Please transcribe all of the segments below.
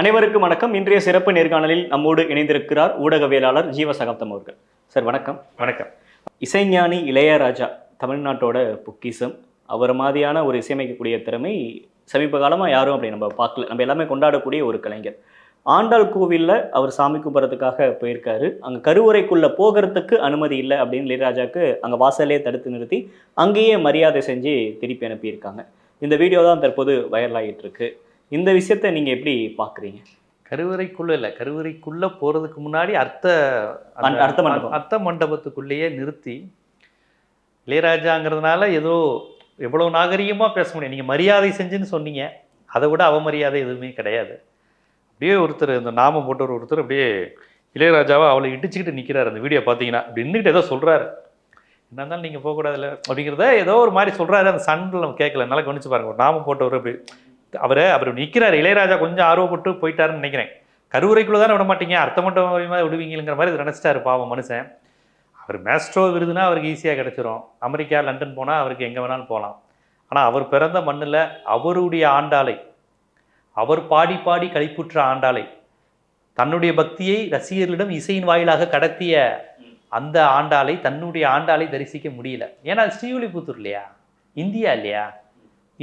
அனைவருக்கும் வணக்கம். இன்றைய சிறப்பு நேர்காணலில் நம்மோடு இணைந்திருக்கிறார் ஊடகவியலாளர் ஜீவசகாப்தம் அவர்கள். சார் வணக்கம். வணக்கம். இசைஞானி இளையராஜா தமிழ்நாட்டோட பொக்கிசம். அவர் மாதிரியான ஒரு இசையமைக்கக்கூடிய திறமை சமீப காலமாக யாரும் அப்படி நம்ம பார்க்கல. நம்ம எல்லாமே கொண்டாடக்கூடிய ஒரு கலைஞர். ஆண்டாள் கோவிலில் அவர் சாமி கும்பிட்றதுக்காக போயிருக்காரு. அங்கே கருவறைக்குள்ளே போகிறதுக்கு அனுமதி இல்லை அப்படின்னு இளையராஜாக்கு அங்கே வாசலே தடுத்து நிறுத்தி அங்கேயே மரியாதை செஞ்சு திருப்பி அனுப்பியிருக்காங்க. இந்த வீடியோ தான் தற்போது வைரல் ஆகிட்டு இருக்கு இந்த விஷயத்தை நீங்கள் எப்படி பார்க்குறீங்க கருவறைக்குள்ள இல்லை. கருவறைக்குள்ள போறதுக்கு முன்னாடி அர்த்த அர்த்த மண்டபம். அர்த்த மண்டபத்துக்குள்ளேயே நிறுத்தி இளையராஜாங்கிறதுனால ஏதோ எவ்வளவு நாகரிகமா பேச முடியும். நீங்க மரியாதை செஞ்சுன்னு சொன்னீங்க. அதை விட அவமரியாதை எதுவுமே கிடையாது. அப்படியே ஒருத்தர் இந்த நாமம் போட்டவர் ஒருத்தர் அப்படியே இளையராஜாவை அவளை இடிச்சுக்கிட்டு நிக்கிறாரு. அந்த வீடியோ பார்த்தீங்கன்னா. அப்படி நின்றுக்கிட்டு ஏதோ சொல்றாரு. என்ன இருந்தாலும் நீங்கள் போகக்கூடாதுல்ல அப்படிங்கிறத ஏதோ ஒரு மாதிரி சொல்றாரு. அந்த சண்டில் நம்ம கேட்கல. நல்லா கவனிச்சு பாருங்க. ஒரு நாமம் போட்டவர் அப்படி அவரை அவர் நிற்கிறார். இளையராஜா கொஞ்சம் ஆர்வப்பட்டு போயிட்டாருன்னு நினைக்கிறேன். கருவறைக்குள்ளே தானே விட மாட்டீங்க அர்த்த மண்டபமாக விடுவீங்கிற மாதிரி இது நினச்சிட்டாரு பாவம் மனுஷன். அவர் மேஸ்ட்ரோ விருதுனா அவருக்கு ஈஸியாக கிடச்சிரும். அமெரிக்கா லண்டன் போனால் அவருக்கு எங்கே வேணாலும் போகலாம். ஆனால் அவர் பிறந்த மண்ணில் அவருடைய ஆண்டாளை அவர் பாடி பாடி கழிப்புற்ற ஆண்டாளை தன்னுடைய பக்தியை ரசிகர்களிடம் இசையின் வாயிலாக கடத்திய அந்த ஆண்டாளை தன்னுடைய ஆண்டாளை தரிசிக்க முடியல. ஏன்னா அது ஸ்ரீவில்லிபுத்தூர் இல்லையா? இந்தியா இல்லையா?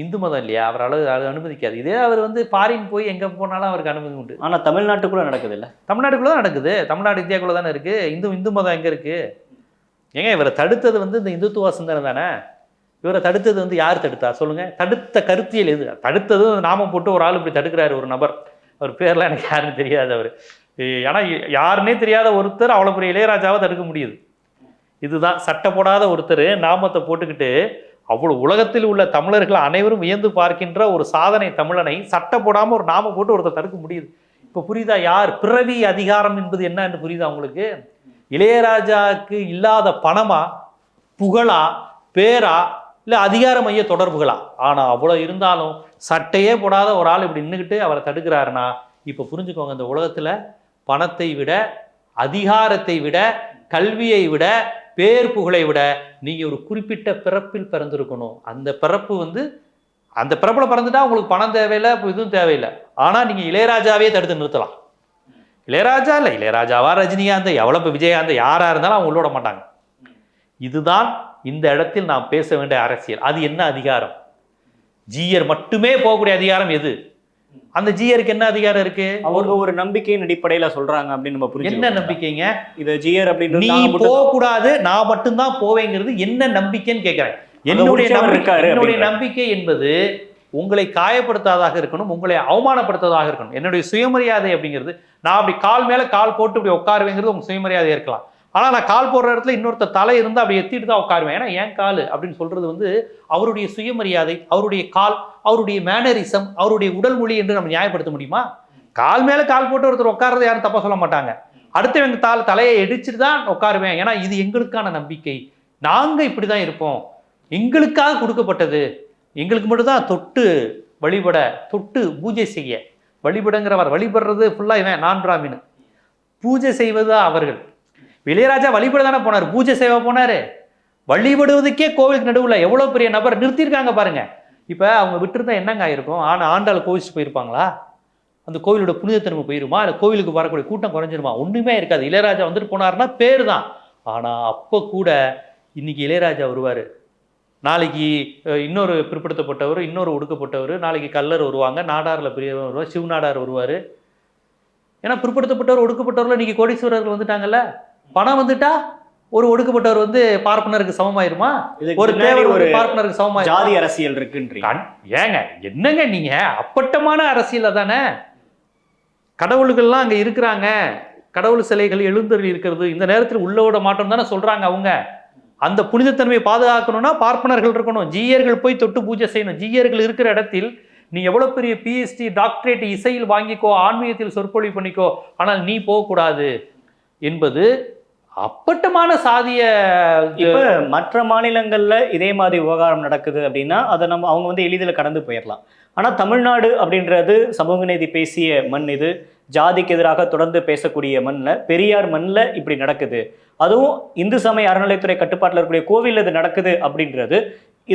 இந்து மதம் இல்லையா? அவரால் அது அனுமதிக்காது. இதே அவர் வந்து ஃபாரின் போய் எங்கே போனாலும் அவருக்கு அனுமதி உண்டு. ஆனால் தமிழ்நாட்டுக்குள்ளே நடக்குது இல்லை தமிழ்நாட்டுக்குள்ள தான் நடக்குது. தமிழ்நாடு இந்தியாக்குள்ள தானே இருக்கு. இந்து இந்து மதம் எங்க இருக்கு? ஏங்க இவரை தடுத்தது வந்து இந்த இந்துத்துவ சிந்தனை தானே? இவரை தடுத்தது வந்து யார் தடுத்தா? சொல்லுங்க. தடுத்த கருத்தியல் எது? தடுத்தது நாம போட்டு ஒரு ஆள் இப்படி தடுக்கிறாரு ஒரு நபர். அவர் பேர்லாம் எனக்கு யாருன்னு தெரியாது அவர். ஏன்னா யாருன்னே தெரியாத ஒருத்தர் அவ்வளோ பெரிய இளையராஜாவை தடுக்க முடியுது. இதுதான் சட்டை போடாத ஒருத்தர் நாமத்தை போட்டுக்கிட்டு அவ்வளோ உலகத்தில் உள்ள தமிழர்கள் அனைவரும் வியந்து பார்க்கின்ற ஒரு சாதனை தமிழனை. சட்டை போடாமல் ஒரு நாம போட்டு ஒருத்தர் தடுக்க முடியுது. இப்போ புரியுதா யார்? பிறவி அதிகாரம் என்பது என்னன்னு புரியுதா உங்களுக்கு? இளையராஜாவுக்கு இல்லாத பணமா புகழா பேரா இல்லை அதிகார மைய தொடர்புகளா? ஆனால் அவ்வளோ இருந்தாலும் சட்டையே போடாத ஒரு ஆள் இப்படி நின்றுக்கிட்டு அவரை தடுக்கிறாருன்னா இப்போ புரிஞ்சுக்கோங்க இந்த உலகத்தில் பணத்தை விட அதிகாரத்தை விட கல்வியை விட பேர் புகழை விட நீங்கள் ஒரு குறிப்பிட்ட பிறப்பில் பிறந்திருக்கணும். அந்த பிறப்பு வந்து அந்த பிறப்பில் பிறந்துட்டா உங்களுக்கு பணம் தேவையில்லை இப்போ இதுவும் தேவையில்லை. ஆனால் நீங்கள் இளையராஜாவே தடுத்து நிறுத்தலாம். இளையராஜா இல்லை இளையராஜாவா ரஜினிகாந்த் எவ்வளோ இப்போ விஜயகாந்த் யாராக இருந்தாலும் அவங்க உள்ளோட விட மாட்டாங்க. இதுதான் இந்த இடத்தில் நாம் பேச வேண்டிய அரசியல். அது என்ன அதிகாரம்? ஜீயர் மட்டுமே போகக்கூடிய அதிகாரம் எது? அந்த ஜீயருக்கு என்ன அதிகாரம் இருக்கு? அவங்க ஒரு நம்பிக்கையின் அடிப்படையில சொல்றாங்க அப்படின்னு நம்ம புரிஞ்சு என்ன நம்பிக்கைங்க? இது ஜிஆர் அப்படின்றது நீ போக கூடாது நான் மட்டும்தான் போவேங்கிறது என்ன நம்பிக்கைன்னு கேட்கிறேன் என்னுடைய என்னுடைய. நம்பிக்கை என்பது உங்களை காயப்படுத்தாதாக இருக்கணும் உங்களை அவமானப்படுத்தாதாக இருக்கணும். என்னுடைய சுயமரியாதை அப்படிங்கிறது நான் அப்படி கால் மேல கால் போட்டு இப்படி உட்காருவேங்கிறது உங்க சுயமரியாதை இருக்கலாம். ஆனால் நான் கால் போடுற இடத்துல இன்னொருத்த தலை இருந்தால் அப்படி எத்திட்டு தான் உட்காருவேன். ஏன்னா ஏன் கால்? அப்படின்னு சொல்றது வந்து அவருடைய சுயமரியாதை அவருடைய கால் அவருடைய மேனரிசம் அவருடைய உடல் மொழி என்று நம்ம நியாயப்படுத்த முடியுமா? கால் மேலே கால் போட்டு ஒருத்தர் உட்கார்றது யாரும் தப்பாக சொல்ல மாட்டாங்க. அடுத்தவங்க தால் தலையை இடிச்சிட்டு தான் உட்காருவேன். ஏன்னா இது எங்களுக்கான நம்பிக்கை. நாங்கள் இப்படி தான் இருப்போம். எங்களுக்காக கொடுக்கப்பட்டது. எங்களுக்கு மட்டும்தான் தொட்டு வழிபட தொட்டு பூஜை செய்ய. வழிபடுங்கிறவர் வழிபடுறது ஃபுல்லாக இவன் நான் பிராமின். பூஜை செய்வது அவர்கள். இளையராஜா வழிபட தானே போனார்? பூஜை செய்வ போனாரு. வழிபடுவதுக்கே கோவிலுக்கு நடுவில் எவ்வளோ பெரிய நபர் நிறுத்தியிருக்காங்க பாருங்க. இப்போ அவங்க விட்டுருந்தா என்னங்க ஆயிருக்கும்? ஆனால் ஆண்டாள் கோவிச்சுட்டு போயிருப்பாங்களா? அந்த கோவிலோட புனிதத்தன்மை போயிருமா? இல்லை கோவிலுக்கு வரக்கூடிய கூட்டம் குறைஞ்சிருமா? ஒன்றுமே இருக்காது. இளையராஜா வந்துட்டு போனாருன்னா பேர் தான் ஆனால் அப்போ கூட இன்னைக்கு இளையராஜா வருவார். நாளைக்கு இன்னொரு பிற்படுத்தப்பட்டவர் இன்னொரு ஒடுக்கப்பட்டவர் நாளைக்கு கல்லர் வருவாங்க நாடாரில் பெரியவர் வருவார் சிவநாடார் வருவார். ஏன்னா பிற்படுத்தப்பட்டவர் ஒடுக்கப்பட்டவர்கள் இன்னைக்கு கோடீஸ்வரர்கள் வந்துட்டாங்கல்ல? பணம் வந்துட்டா ஒரு ஒடுக்கப்பட்டவர் வந்து பார்ப்பனருக்கு சமமாயிருமா? ஒரு தேவர் ஒரு பார்ப்பனருக்கு சமமாயிருமா? ஜாதி அரசியல் இருக்குன்றீங்க. ஏங்க என்னங்க நீங்க? அப்பட்டமான அரசியல தானே? கடவுள்கள்லாம் அங்க இருக்கிறாங்க. கடவுள் சிலைகள் எழுந்தருளி இருக்கிறது. இந்த நேரத்தில் உள்ள விட மாட்டோம் தானே சொல்றாங்க அவங்க. அந்த புனிதத்தன்மையை பாதுகாக்கணும்னா பார்ப்பனர்கள் இருக்கணும். ஜீயர்கள் போய் தொட்டு பூஜை செய்யணும். ஜீயர்கள் இருக்கிற இடத்தில் நீ எவ்வளவு பெரிய பிஎஸ்டி டாக்டரேட் இசையில் வாங்கிக்கோ ஆன்மீகத்தில் சொற்பொழிவு பண்ணிக்கோ ஆனால் நீ போகக்கூடாது என்பது அப்பட்டமான சாதிய இப்ப மற்ற மாநிலங்கள்ல இதே மாதிரி விவகாரம் நடக்குது அப்படின்னா அதை நம்ம அவங்க வந்து எளிதில் கடந்து போயிடலாம் ஆனா தமிழ்நாடு அப்படின்றது சமூக நீதி பேசிய மண் இது. ஜாதிக்கு எதிராக தொடர்ந்து பேசக்கூடிய மண்ணில் பெரியார் மண்ணில் இப்படி நடக்குது. அதுவும் இந்து சமய அறநிலைத்துறை கட்டுப்பாட்டில் இருக்கக்கூடிய கோவில் இது நடக்குது அப்படின்றது.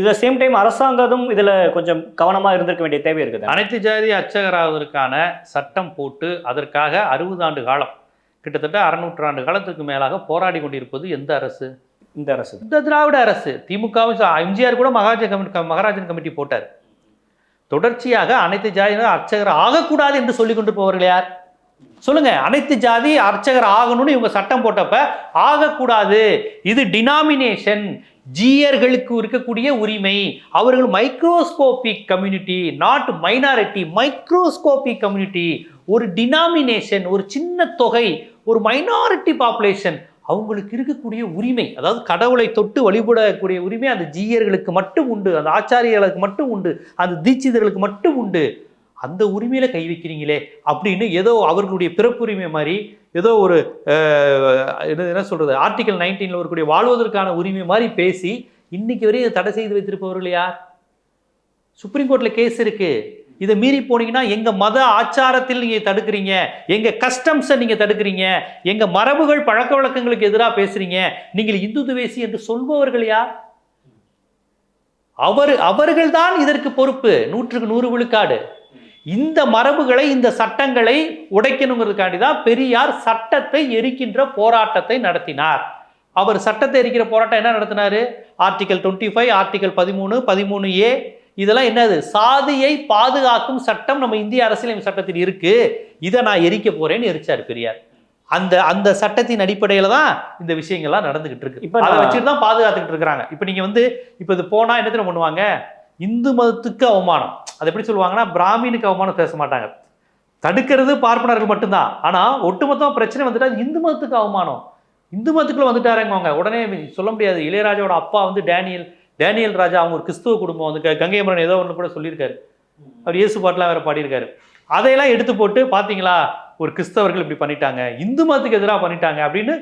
இத சேம் டைம் அரசாங்கமும் இதுல கொஞ்சம் கவனமா இருந்திருக்க வேண்டிய தேவை இருக்குது. அனைத்து ஜாதி அர்ச்சகராவதற்கான சட்டம் போட்டு அதற்காக அறுபது ஆண்டு காலம் கிட்டத்தட்ட அறுநூற்றாண்டு காலத்துக்கு மேலாக போராடி கொண்டிருப்பது எந்த அரசு? இந்த அரசு இந்த திராவிட அரசு. திமுகவும் எம்ஜிஆர் கூட மகாராஜ கமிட்டி மகாராஜன் கமிட்டி போட்டார். தொடர்ச்சியாக அனைத்து ஜாதியினர் அர்ச்சகர் ஆகக்கூடாது என்று சொல்லிக் கொண்டு போவர்கள் யார்? சொல்லுங்க. அனைத்து ஜாதி அர்ச்சகர் ஆகணும்னு இவங்க சட்டம் போட்டப்ப ஆகக்கூடாது. இது டினாமினேஷன் ஜீயர்களுக்கு இருக்கக்கூடிய உரிமை. அவர்கள் microscopic community not minority microscopic community ஒரு டினாமினேஷன் ஒரு சின்ன தொகை ஒரு மைனாரிட்டி பாப்புலேஷன் அவங்களுக்கு இருக்கக்கூடிய உரிமை அதாவது கடவுளை தொட்டு வழிபடக்கூடிய உரிமை அந்த ஜீயர்களுக்கு மட்டும் உண்டு அந்த ஆச்சாரியர்களுக்கு மட்டும் உண்டு அந்த தீட்சிதர்களுக்கு மட்டும் உண்டு. அந்த உரிமையில கை வைக்கிறீங்களே அப்படின்னு ஏதோ அவர்களுடைய பிறப்புரிமை மாதிரி ஏதோ ஒரு என்ன சொல்கிறது சொல்றது ஆர்டிகல் நைன்டீன்ல வரக்கூடிய வாழ்வதற்கான உரிமை மாதிரி பேசி இன்னைக்கு வரையும் தடை செய்து வைத்திருப்பவர்கள் யார்? சுப்ரீம் கோர்ட்ல கேஸ் இருக்கு. இதை மீறி போனீங்கன்னா எங்கள் மத ஆச்சாரத்தில் நீங்கள் தடுக்கிறீங்க. எங்கள் கஸ்டம்ஸை நீங்கள் தடுக்கிறீங்க. எங்கள் மரபுகள் பழக்க வழக்கங்களுக்கு எதிராக பேசுகிறீங்க நீங்கள் இந்து துவேசி என்று சொல்பவர்கள் யார்? அவர் அவர்கள்தான் இதற்கு பொறுப்பு. நூற்றுக்கு நூறு விழுக்காடு. இந்த மரபுகளை இந்த சட்டங்களை உடைக்கணுங்கிறதுக்காண்டி தான் பெரியார் சட்டத்தை எரிக்கின்ற போராட்டத்தை நடத்தினார். அவர் சட்டத்தை எரிக்கிற போராட்டம் என்ன நடத்தினார்? ஆர்டிகல் டுவெண்ட்டி ஃபைவ் ஆர்டிகல் பதிமூணு பதிமூணு ஏ இதெல்லாம் என்னது? சாதியை பாதுகாக்கும் சட்டம் நம்ம இந்திய அரசியலமைப்பு சட்டத்தில் இருக்கு. இதை நான் எரிக்க போறேன்னு எரிச்சார் பெரியார். அந்த அந்த சட்டத்தின் அடிப்படையில தான் இந்த விஷயங்கள்லாம் நடந்துகிட்டு இருக்கு. இப்ப அதை வச்சுட்டு தான் பாதுகாத்துக்கிட்டு இருக்கிறாங்க. இப்போ நீங்க வந்து இப்போ இது போனா என்ன பண்ணுவாங்க? இந்து மதத்துக்கு அவமானம். அது எப்படி சொல்லுவாங்கன்னா பிராமினுக்கு அவமானம் பேச மாட்டாங்க. தடுக்கிறது பார்ப்பனர்கள் மட்டும்தான். ஆனா ஒட்டுமொத்தமா பிரச்சனை வந்துட்டா இந்து மதத்துக்கு அவமானம். இந்து மதத்துக்குள்ள வந்துட்டாருங்க உடனே சொல்ல முடியாது. இளையராஜாவோட அப்பா வந்து டேனியல் டேனியல் ராஜா அவங்க ஒரு கிறிஸ்துவ குடும்பம் வந்து கங்கை மரன் ஏதோ ஒன்று கூட சொல்லியிருக்காரு. அவர் இயேசு பாட்டெலாம் வேறு பாடியிருக்காரு. அதையெல்லாம் எடுத்து போட்டு பார்த்தீங்களா ஒரு கிறிஸ்தவர்கள் இப்படி பண்ணிட்டாங்க. இந்து மதத்துக்கு எதிராக பண்ணிட்டாங்க அப்படின்னு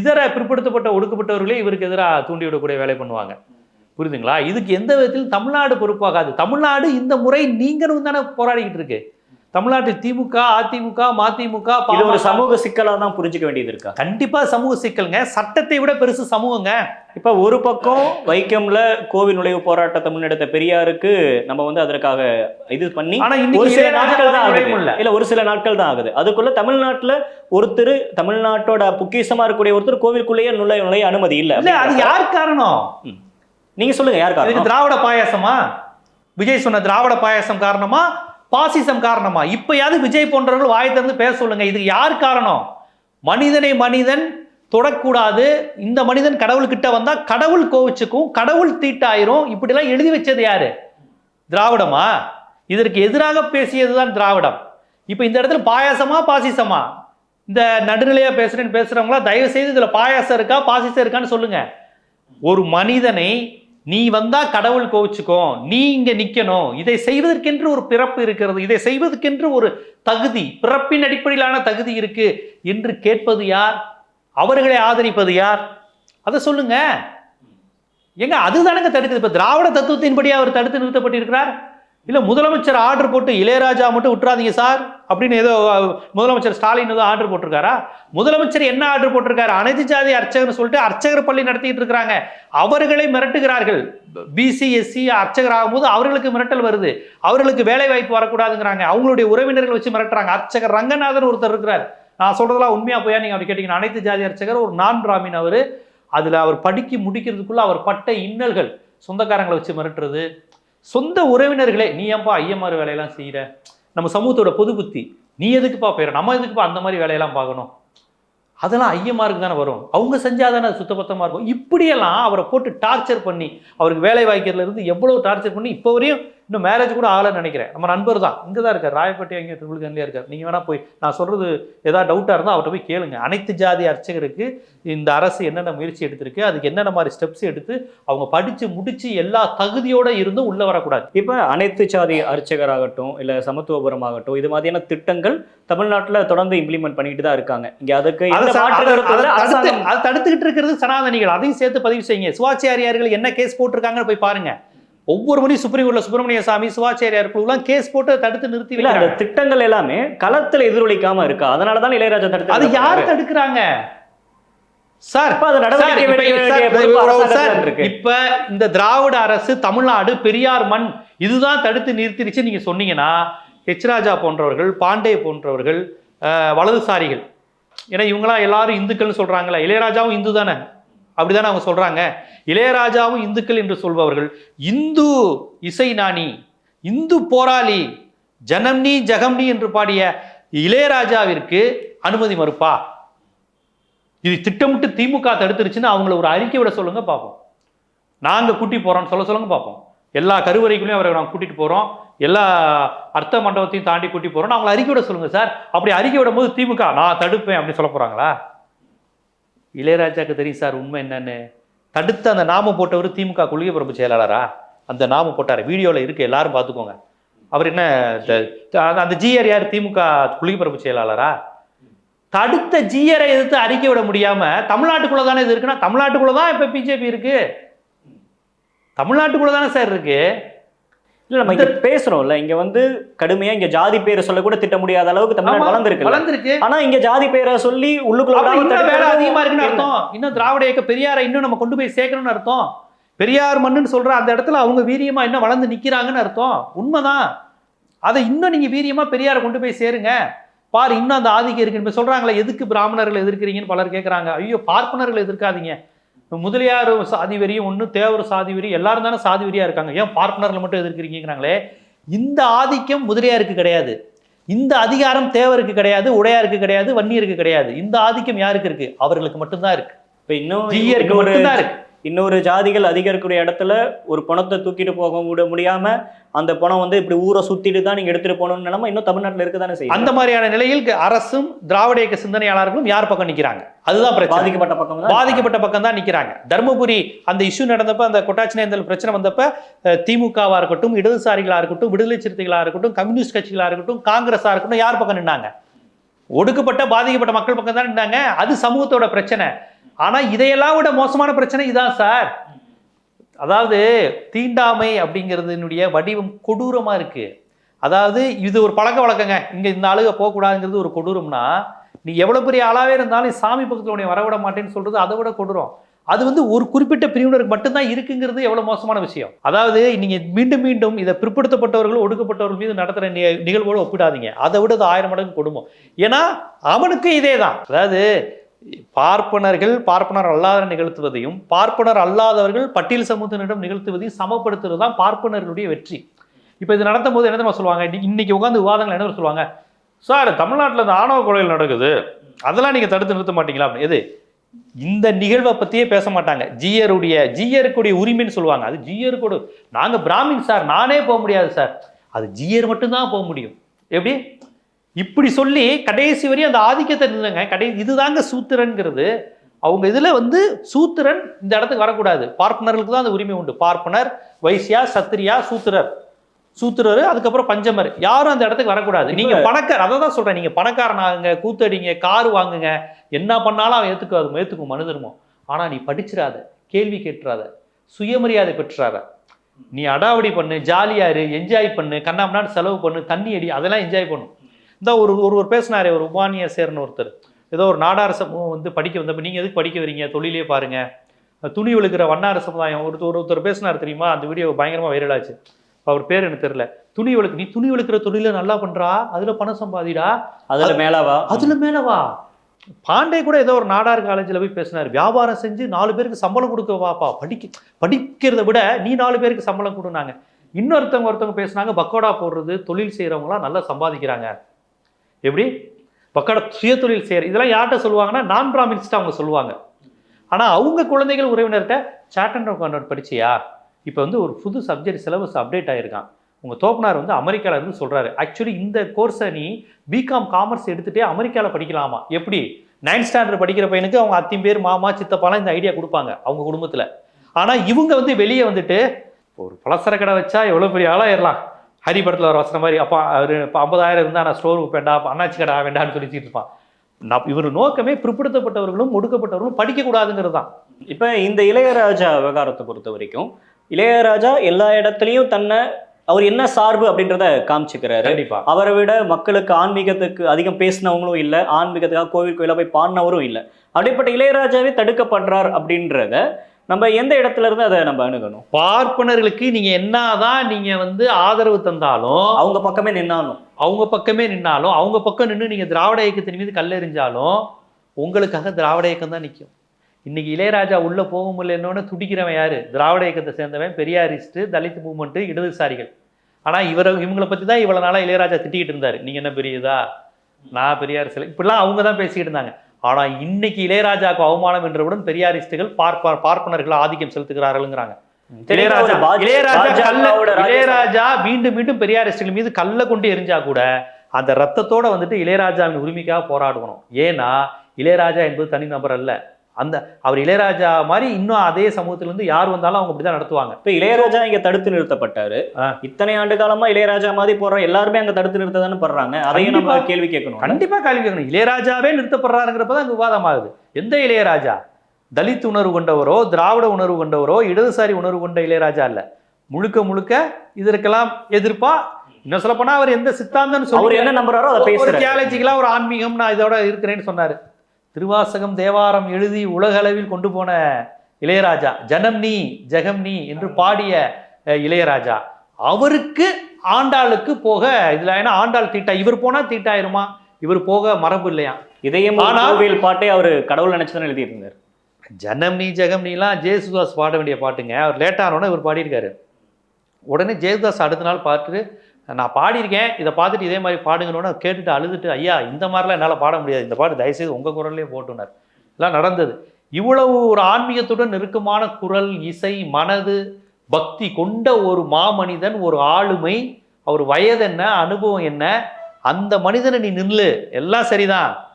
இதர பிற்படுத்தப்பட்ட ஒடுக்கப்பட்டவர்களே இவருக்கு எதிராக தூண்டிவிடக்கூடிய வேலை பண்ணுவாங்க. புரியுதுங்களா? இதுக்கு எந்த விதத்திலும் தமிழ்நாடு பொறுப்பாகாது. தமிழ்நாடு இந்த முறை நீங்களும் தானே போராடிக்கிட்டு இருக்கு. தமிழ்நாட்டில் திமுக அதிமுக மதிமுக இது ஒரு சமூக சிக்கலா தான் புரிஞ்சுக்க வேண்டியது இருக்கா? கண்டிப்பா சமூக சிக்கல்ங்க. சட்டத்தை விட பெருசு சமூகங்க. இப்ப ஒரு பக்கம் வைக்கம்ல கோவில் நுழைவு போராட்டத்தை முன்னெடுத்த பெரியாருக்கு நம்ம வந்து அதற்காக இது பண்ணி ஒரு சில நாட்கள் தான் ஆகுது. இல்ல ஒரு சில நாட்கள் தான் ஆகுது. அதுக்குள்ள தமிழ்நாட்டுல ஒருத்தர் தமிழ்நாட்டோட பொக்கிஷமா இருக்கக்கூடிய ஒருத்தர் கோவிலுக்குள்ளேயே நுழைய நுழைய அனுமதி இல்ல இல்ல அது யார் காரணம்? நீங்க சொல்லுங்க யார் காரணம்? திராவிட பாயாசமா? விஜய் சொன்ன திராவிட பாயாசம் காரணமா? பாசிசம் காரணமா? இப்பயாவது விஜய் போன்றவர்கள் வாய் திறந்து பேச சொல்லுங்க. இது யார் காரணம்? மனிதனை மனிதன் தொடக்கூடாது. இந்த மனிதன் கடவுள்கிட்ட வந்தா கடவுள் கோவிச்சுக்கும் கடவுள் தீட்டாயிரும். இப்படிலாம் எழுதி வச்சது யாரு? திராவிடமா? இதற்கு எதிராக பேசியது தான் திராவிடம். இப்போ இந்த இடத்துல பாயாசமா பாசிசமா? இந்த நடுநிலையா பேசுறேன்னு பேசுறவங்களா தயவு செய்து இதுல பாயாசம் இருக்கா பாசிசம் இருக்கான்னு சொல்லுங்க. ஒரு மனிதனை நீ வந்தா கடவுள் கோவிச்சுக்கோ நீ இங்க நிக்கணும். இதை செய்வதற்கென்று ஒரு பிறப்பு இருக்கிறது. இதை செய்வதற்கென்று ஒரு தகுதி பிறப்பின் அடிப்படையிலான தகுதி இருக்கு என்று கேட்பது யார்? அவர்களை ஆதரிப்பது யார்? அதை சொல்லுங்க. ஏங்க அதுதானங்க தடுக்குது இப்ப திராவிட தத்துவத்தின்படி அவர் தடுத்து நிறுத்தப்பட்டிருக்கிறார். இல்ல முதலமைச்சர் ஆர்டர் போட்டு இளையராஜா மட்டும் விட்டுறாதீங்க சார். அப்படின்னு ஏதோ முதலமைச்சர் ஸ்டாலின் ஏதோ ஆர்டர் போட்டிருக்காரா? முதலமைச்சர் என்ன ஆர்டர் போட்டிருக்காரு? அனைத்து ஜாதி அர்ச்சகர்னு சொல்லிட்டு அர்ச்சகர் பள்ளி நடத்திட்டு இருக்கிறாங்க. அவர்களை மிரட்டுகிறார்கள். பிசி எஸ்சி அர்ச்சகர் ஆகும்போது அவர்களுக்கு மிரட்டல் வருது. அவர்களுக்கு வேலை வாய்ப்பு வரக்கூடாதுங்கிறாங்க. அவங்களுடைய உறவினர்கள் வச்சு மிரட்டுறாங்க. அர்ச்சகர் ரங்கநாதன் ஒருத்தர் இருக்கிறார். நான் சொல்றதெல்லாம் உண்மையா போயா நீங்க அப்படி கேட்டீங்கன்னா அனைத்து ஜாதி அர்ச்சகர் ஒரு நான் பிராமின் அவர் அதுல அவர் படிக்க முடிக்கிறதுக்குள்ள அவர் பட்ட இன்னல்கள் சொந்தக்காரங்களை வச்சு மிரட்டுறது. சொந்த உறவினர்களே நீ ஏன்பா ஐயமாறு வேலையெல்லாம் செய்கிற நம்ம சமூகத்தோட பொது புத்தி நீ எதுக்குப்பா போயிடும் நம்ம எதுக்குப்பா அந்த மாதிரி வேலையெல்லாம் பார்க்கணும்? அதெல்லாம் ஐயமாருக்கு தானே வரும். அவங்க செஞ்சாதானே அது சுத்தபத்தமாக இருக்கும். இப்படியெல்லாம் அவரை போட்டு டார்ச்சர் பண்ணி அவருக்கு வேலை வாய்க்கிறதுல இருந்து எவ்வளோ டார்ச்சர் பண்ணி இப்போ வரையும் இன்னும் மேரேஜ் கூட ஆகலைன்னு நினைக்கிறேன். நம்ம நண்பர் தான். இங்கே தான் இருக்கார். ராயப்பட்டி அங்கே திருவிழுக்கன்லேயே இருக்கார். நீங்கள் வேணா போய் நான் சொல்கிறது ஏதாவது டவுட்டாக இருந்தால் அவர்கிட்ட போய் கேளுங்க. அனைத்து ஜாதி அர்ச்சகருக்கு இந்த அரசு என்னென்ன முயற்சி எடுத்திருக்கு அதுக்கு என்னென்ன மாதிரி ஸ்டெப்ஸ் எடுத்து அவங்க படித்து முடித்து எல்லா தகுதியோடு இருந்தும் உள்ளே வரக்கூடாது. இப்ப அனைத்து சாதி அர்ச்சகராகட்டும் இல்ல சமத்துவபுரம் ஆகட்டும் இது மாதிரியான திட்டங்கள் தமிழ்நாட்டுல தொடர்ந்து இம்ப்ளிமெண்ட் பண்ணிட்டு தான் இருக்காங்க. இங்க அதுக்கு அதை தடுத்துக்கிட்டு இருக்கிறது சனாதனிகள். அதையும் சேர்த்து பதிவு செய்யுங்க. சிவாச்சாரியார்கள் என்ன கேஸ் போட்டிருக்காங்கன்னு போய் பாருங்க. ஒவ்வொரு முறையும் சுப்ரீம் கோர்ட்ல சுப்பிரமணிய சாமி சிவாச்சாரியார் குழுலாம் கேஸ் போட்டு தடுத்து நிறுத்தி இல்ல அந்த திட்டங்கள் எல்லாமே களத்துல எதிரொலிக்காம இருக்கா? அதனாலதான் இளையராஜா தடுத்து அது யார். தடுக்கிறாங்க? சார் இப்ப- இந்த திராவிட அரசு தமிழ்நாடு பெரியார் மண் இதுதான் தடுத்து நிறுத்திடுச்சு நீங்க சொன்னீங்கன்னா ஹெச் ராஜா போன்றவர்கள் பாண்டே போன்றவர்கள் வலதுசாரிகள். ஏன்னா இவங்களாம் எல்லாரும் இந்துக்கள்னு சொல்றாங்களே இளையராஜாவும் இந்து தானே அப்படிதானே அவங்க சொல்றாங்க. இளையராஜாவும் இந்துக்கள் என்று சொல்பவர்கள் இந்து இசை நாணி இந்து போராளி ஜனம்னி ஜெகம்னி என்று பாடிய இளையராஜாவிற்கு அனுமதி மறுப்பா? இது திட்டமிட்டு திமுக தடுத்துருச்சுன்னு அவங்கள ஒரு அறிக்கை விட சொல்லுங்க பார்ப்போம் நாங்கள் கூட்டி போகிறோம்னு சொல்ல சொல்லுங்க பார்ப்போம் எல்லா கருவறைகளையும் அவரை நாங்கள் கூட்டிட்டு போகிறோம் எல்லா அர்த்த மண்டபத்தையும் தாண்டி கூட்டி போகிறோம் அவங்களை அறிக்கை விட சொல்லுங்க சார். அப்படி அறிக்கை விடும் போது திமுக நான் தடுப்பேன் அப்படின்னு சொல்ல போகிறாங்களா இளையராஜாக்கு தெரியும் சார் உண்மை என்னன்னு. தடுத்து அந்த நாமம் போட்டவர் திமுக கொள்கை பரப்பு செயலாளரா? அந்த நாமம் போட்டார். வீடியோவில் இருக்கு. எல்லாரும் பார்த்துக்கோங்க. அவர் என்ன அந்த ஜிஆர் யார்? திமுக கொள்கை பரப்பு செயலாளரா? தடுத்த ஜிஆரை எதிர்த்து அறிக்கை விட முடியாம தமிழ்நாட்டுக்குள்ள தானே இது இருக்குன்னா தமிழ்நாட்டுக்குள்ள தான் இப்ப பிஜேபி இருக்கு. தமிழ்நாட்டுக்குள்ள தானே சார் இருக்கு. இல்ல நம்ம இங்க பேசுறோம்ல இங்க வந்து கடுமையா இங்க ஜாதி பேரை சொல்ல கூட திட்ட முடியாத அளவுக்கு தமிழ்நாடு வளர்ந்துருக்கு வளர்ந்திருக்கு. ஆனா இங்க ஜாதி பேரை சொல்லி உள்ளுக்குள்ள வேலை அதிகமா இருக்குன்னு? அர்த்தம். இன்னும் திராவிட இயக்க பெரியாரை இன்னும் நம்ம கொண்டு போய் சேர்க்கணும்னு அர்த்தம். பெரியார் மண்ணுன்னு சொல்ற அந்த இடத்துல அவங்க வீரியமா இன்னும் வளர்ந்து நிக்கிறாங்கன்னு அர்த்தம். உண்மைதான். அதை இன்னும் நீங்க வீரியமா பெரியாரை கொண்டு போய் சேருங்க. பாரு இன்னும் அந்த ஆதிக்கம் இருக்கு இப்ப சொல்றாங்களே எதுக்கு பிராமணர்கள் எதிர்க்கிறீங்கன்னு பலர் கேட்கறாங்க ஐயோ பார்ப்பனர்கள் எதிர்க்காதீங்க. முதலியார் சாதி வெறியும் ஒண்ணு தேவர் சாதி வெறி எல்லாரும் தானே சாதி வெறியா இருக்காங்க. ஏன் பார்ப்பனர்கள் மட்டும் எதிர்க்கிறீங்கிறாங்களே இந்த ஆதிக்கம் முதலியாருக்கு கிடையாது. இந்த அதிகாரம் தேவருக்கு கிடையாது உடையாருக்கு கிடையாது வன்னியருக்கு கிடையாது. இந்த ஆதிக்கம் யாருக்கு இருக்கு? அவர்களுக்கு மட்டும்தான் இருக்கு. இப்ப இன்னும் ஜீயருக்கு மட்டும்தான் இருக்கு. இன்னொரு ஜாதிகள் அதிகரிக்கக்கூடிய இடத்துல ஒரு பணத்தை தூக்கிட்டு போக கூட முடியாம அந்த பணம் வந்து இப்படி ஊரை சுத்திட்டு தான் நீங்க எடுத்துட்டு போகணும்னு நிலைமை இன்னும் தமிழ்நாட்டுல இருக்க தானே செய்யும் அந்த மாதிரியான நிலையில் அரசும் திராவிட இயக்க சிந்தனையாளர்களும் யார் பக்கம் நிக்கிறாங்க? அதுதான் பாதிக்கப்பட்ட பக்கம் தான் பாதிக்கப்பட்ட பக்கம் தான் நிக்கிறாங்க. தருமபுரி அந்த இஷ்யூ நடந்தப்ப அந்த கொட்டாச்சினேந்தல் பிரச்சனை வந்தப்ப திமுகவா இருக்கட்டும் இடதுசாரிகளா இருக்கட்டும் விடுதலை சிறுத்தைகளா இருக்கட்டும் கம்யூனிஸ்ட் கட்சிகளா இருக்கட்டும் காங்கிரஸா இருக்கட்டும் யார் பக்கம் நின்னாங்க? ஒடுக்கப்பட்ட பாதிக்கப்பட்ட மக்கள் பக்கம் தான் நின்னாங்க. அது சமூகத்தோட பிரச்சனை. ஆனால் இதையெல்லாம் விட மோசமான பிரச்சனை இதான் சார். அதாவது தீண்டாமை அப்படிங்கிறதுனுடைய வடிவம் கொடூரமாக இருக்குது அதாவது இது ஒரு பழக்க வழக்கங்க. இங்கே இந்த ஆளுக போகக்கூடாதுங்கிறது ஒரு கொடூரம்னா நீ எவ்வளோ பெரிய ஆளாகவே இருந்தாலும் சாமி பக்கத்தில் உன்னை வரவிட மாட்டேன்னு சொல்கிறது அதை விட கொடூரம். அது வந்து ஒரு குறிப்பிட்ட பிரிவினருக்கு மட்டும்தான் இருக்குங்கிறது எவ்வளோ மோசமான விஷயம். அதாவது நீங்கள் மீண்டும் மீண்டும் இதை பிற்படுத்தப்பட்டவர்கள் ஒடுக்கப்பட்டவர்கள் மீது நடத்துகிற நி- நிகழ்வோடு ஒப்பிடாதீங்க. அதை விட அது ஆயிரம் மடங்கு கொடுமோ. ஏன்னா அவனுக்கு இதே தான் அதாவது பார்ப்பனர்கள் பார்ப்பனர் அல்லாத நிகழ்த்துவதையும் பார்ப்பனர் அல்லாதவர்கள் பட்டியல் சமூகத்தினரிடம் நிகழ்த்துவதையும் சமப்படுத்துவது தான் பார்ப்பனர்களுடைய வெற்றி. இப்போ இது நடத்தும் போது என்ன தெரியுமா சொல்லுவாங்க? இன்னைக்கு- உட்காந்து விவாதங்கள் என்ன சொல்லுவாங்க? சார் தமிழ்நாட்டில் இந்த ஆணவ கொலைகள் நடக்குது. அதெல்லாம் நீங்கள் தடுத்து நிறுத்த மாட்டீங்களா? அப்படின்னு. எது? இந்த நிகழ்வை பற்றியே பேச மாட்டாங்க. ஜியருடைய ஜியருக்குடைய உரிமைன்னு சொல்லுவாங்க. அது ஜீயருக்கோட நாங்கள் பிராமின் சார் நானே போக முடியாது சார். அது ஜியர் மட்டும்தான் போக முடியும். எப்படி? இப்படி சொல்லி கடைசி வரையும் அந்த ஆதிக்கத்தை நின்றுங்க கடை இதுதாங்க சூத்திரன்கிறது. அவங்க இதுல வந்து சூத்திரன் இந்த இடத்துக்கு வரக்கூடாது. பார்ப்பனர்களுக்கு தான் அந்த உரிமை உண்டு. பார்ப்பனர் வைசியா சத்திரியா சூத்திரர். சூத்திரர் அதுக்கப்புறம் பஞ்சமர். யாரும் அந்த இடத்துக்கு வரக்கூடாது. நீங்க பணக்கார அதை தான் சொல்றேன். நீங்க பணக்காரன் ஆகுங்க கூத்தடிங்க கார் வாங்குங்க. என்ன பண்ணாலும் அவன் ஏத்துக்காது ஏத்துக்கும் மனுதர்மம் ஆனா நீ படிச்சிடாத கேள்வி கேட்டுறாத சுயமரியாதை பெற்றாத. நீ அடாவடி பண்ணு ஜாலியா இரு என்ஜாய் பண்ணு கண்ணாமண்ணான்னு செலவு பண்ணு தண்ணி அடி அதெல்லாம் என்ஜாய் பண்ணு இந்த ஒரு ஒருவர் பேசினாரே ஒரு உபானிய சேர்னு ஒருத்தர். ஏதோ ஒரு நாடார் சமூகம் வந்து படிக்க வந்தப்ப நீங்க எதுக்கு படிக்க வரீங்க? தொழிலே பாருங்க. துணி விழுக்கிற வண்ணார சமுதாயம் ஒருத்தர் ஒருத்தர் பேசினார் தெரியுமா? அந்த வீடியோ பயங்கரமா வைரல் ஆச்சு. அவர் பேர் எனக்கு தெரியல. துணி விழுக்கு நீ துணி விழுக்கிற தொழில நல்லா பண்றா? அதுல பணம் சம்பாதிடா? அதுல மேலாவா? அதுல மேல வா பாண்டே கூட ஏதோ ஒரு நாடார் காலேஜில் போய் பேசினார். வியாபாரம் செஞ்சு நாலு பேருக்கு சம்பளம் கொடுக்க வாப்பா. படிக்க படிக்கிறத விட நீ நாலு பேருக்கு சம்பளம் கொடுனாங்க இன்னொருத்தவங்க ஒருத்தவங்க பேசுனாங்க பக்கோடா போடுறது தொழில் செய்கிறவங்களாம் நல்லா சம்பாதிக்கிறாங்க. எப்படி? பக்கட சுயதொழில் செய்கிற இதெல்லாம் யார்கிட்ட சொல்லுவாங்கன்னா நான் பிராமின்ஸ்ட்டு அவங்க சொல்லுவாங்க. ஆனால் அவங்க குழந்தைகள் உறவினர்கிட்ட சாட் அண்ட் அக்கௌண்ட் படிச்சியா இப்போ வந்து ஒரு புது சப்ஜெக்ட் சிலபஸ் அப்டேட் ஆகிருக்கான் உங்கள் தோப்பனார் வந்து அமெரிக்காவில் இருந்து சொல்கிறாரு ஆக்சுவலி இந்த கோர்ஸை நீ பிகாம் காமர்ஸ் எடுத்துகிட்டே அமெரிக்காவில் படிக்கலாமா? எப்படி? நைன்த் ஸ்டாண்டர்ட் படிக்கிற பையனுக்கு அவங்க அத்தின் பேர் மாமா சித்தப்பாலாம் இந்த ஐடியா கொடுப்பாங்க அவங்க குடும்பத்தில். ஆனால் இவங்க வந்து வெளியே வந்துட்டு ஒரு பலசர கடை வச்சா எவ்வளோ பெரிய ஆளாயிரலாம் ஹரி படத்தில் வர வசன மாதிரி அப்பா அவர் இப்போ ஐம்பதாயிரம் இருந்தால் நான் ஸ்டோர் வேண்டாம் அண்ணாச்சி கடை வேண்டாம்னு சொல்லி வச்சுட்டு இருப்பான். நான் இவர் நோக்கமே பிற்படுத்தப்பட்டவர்களும் ஒடுக்கப்பட்டவர்களும் படிக்கக்கூடாதுங்கிறது தான். இப்ப இந்த இளையராஜா விவகாரத்தை பொறுத்த வரைக்கும் இளையராஜா எல்லா இடத்துலையும் தன்னை அவர் என்ன சார்பு அப்படின்றத காமிச்சுக்கிறாரு. கண்டிப்பா. அவரை விட மக்களுக்கு ஆன்மீகத்துக்கு அதிகம் பேசினவங்களும் இல்லை ஆன்மீகத்துக்காக கோவில் கோயிலா போய் பாடினவரும் இல்லை. அப்படிப்பட்ட இளையராஜாவே தடுக்கப்படுறார் அப்படின்றத நம்ம எந்த இடத்துல இருந்து அதை நம்ம அணுகணும்? பார்ப்பனர்களுக்கு நீங்க என்னதான் நீங்க வந்து ஆதரவு தந்தாலும் அவங்க பக்கமே நின்னாலும். அவங்க பக்கமே நின்னாலும் அவங்க பக்கம் நின்று நீங்க திராவிட இயக்கத்தின் மீது கல்லெறிஞ்சாலும் உங்களுக்காக திராவிட இயக்கம் தான் நிற்கும் இன்னைக்கு இளையராஜா உள்ள போக முடியலன்னு துடிக்கிறவன் யாரு? திராவிட இயக்கத்தை சேர்ந்தவன் பெரியாரிஸ்ட் தலித் மூவ்மெண்ட் இடதுசாரிகள். ஆனா இவரை இவங்களை பத்தி தான் இவ்வளவு நாளா இளையராஜா திட்டிக்கிட்டு இருந்தாரு. நீங்க என்ன பெரியதா? நான் பெரியார் சிலை. இப்படிலாம் அவங்க தான் பேசிக்கிட்டு இருந்தாங்க. ஆனா இன்னைக்கு இளையராஜாவுக்கு அவமானம் என்றவுடன் பெரியாரிஸ்டுகள் பார்ப்ப பார்ப்பனர்கள் ஆதிக்கம் செலுத்துகிறார்கள்ங்கிறாங்க. இளையராஜா இளையராஜா கல்ல இளையராஜா மீண்டும் மீண்டும் பெரியாரிஸ்டுகள் மீது கல்ல கொண்டு எரிஞ்சா கூட அந்த ரத்தத்தோட வந்துட்டு இளையராஜாவின் உரிமைக்காக போராடணும் ஏன்னா இளையராஜா என்பது தனிநபர் அல்ல. அந்த அவர் இளையராஜா மாதிரி இன்னும் அதே சமூகத்துல இருந்து யார் வந்தாலும் அவங்க அப்படிதான் நடத்துவாங்க. இப்ப இளையராஜா இங்க தடுத்து நிறுத்தப்பட்டாரு. இத்தனை ஆண்டு காலமா இளையராஜா மாதிரி போடுற எல்லாருமே அங்க தடுத்து நிறுத்த தானே படுறாங்க. அதையும் நம்ம. கேள்வி கேட்கணும். கண்டிப்பா கேள்வி கேட்கணும். இளையராஜாவே நிறுத்தப்படுறாருங்கிறப்ப தான் விவாதமாகுது எந்த இளையராஜா? தலித் உணர்வு கொண்டவரோ திராவிட உணர்வு கொண்டவரோ இடதுசாரி உணர்வு கொண்ட இளையராஜா இல்ல. முழுக்க முழுக்க இதற்கெல்லாம் எதிர்ப்பா. இன்னும் சொல்ல போனா அவர் எந்த சித்தாந்தம்னு அவர் என்ன நம்புறாரோ அதை பேசுறாரு. தியாலஜிக்கலா ஒரு ஆன்மீகம் நான் இதோட இருக்கிறேன்னு சொன்னாரு. திருவாசகம் தேவாரம் எழுதி உலக அளவில் கொண்டு போன இளையராஜா ஜனம் நீ ஜெகம் நீ என்று பாடிய இளையராஜா. அவருக்கு ஆண்டாளுக்கு போக இதுல ஏன்னா ஆண்டாள் தீட்டா இவர் போனா தீட்டாயிருமா இவர் போக மரபு இல்லையா? இதயம் ஆனால்- பாட்டை அவர் கடவுள் நினைச்சுதான் எழுதிட்டு இருந்தார் ஜனம் நீ ஜெகம் நீலாம் ஜேசுதாஸ் பாட வேண்டிய பாட்டுங்க. அவர் லேட்டானோட இவர் பாடியிருக்காரு. உடனே ஜேசுதாஸ் அடுத்த நாள் பார்த்துட்டு நான் பாடியிருக்கேன் இதை பார்த்துட்டு இதே மாதிரி பாடுங்கன்னு கேட்டுட்டு அழுதுட்டு ஐயா இந்த மாதிரிலாம் என்னால் பாட முடியாது. இந்த பாட்டு தயவுசெய்து உங்கள் குரல்லே போட்டுனார். எல்லாம் நடந்தது. இவ்வளவு ஒரு ஆன்மீகத்துடன் நெருக்கமான குரல் இசை மனது பக்தி கொண்ட ஒரு மாமனிதன் ஒரு ஆளுமை. அவர் வயது என்ன அனுபவம் என்ன? அந்த மனிதனை நீ நில்லு. எல்லாம் சரிதான்.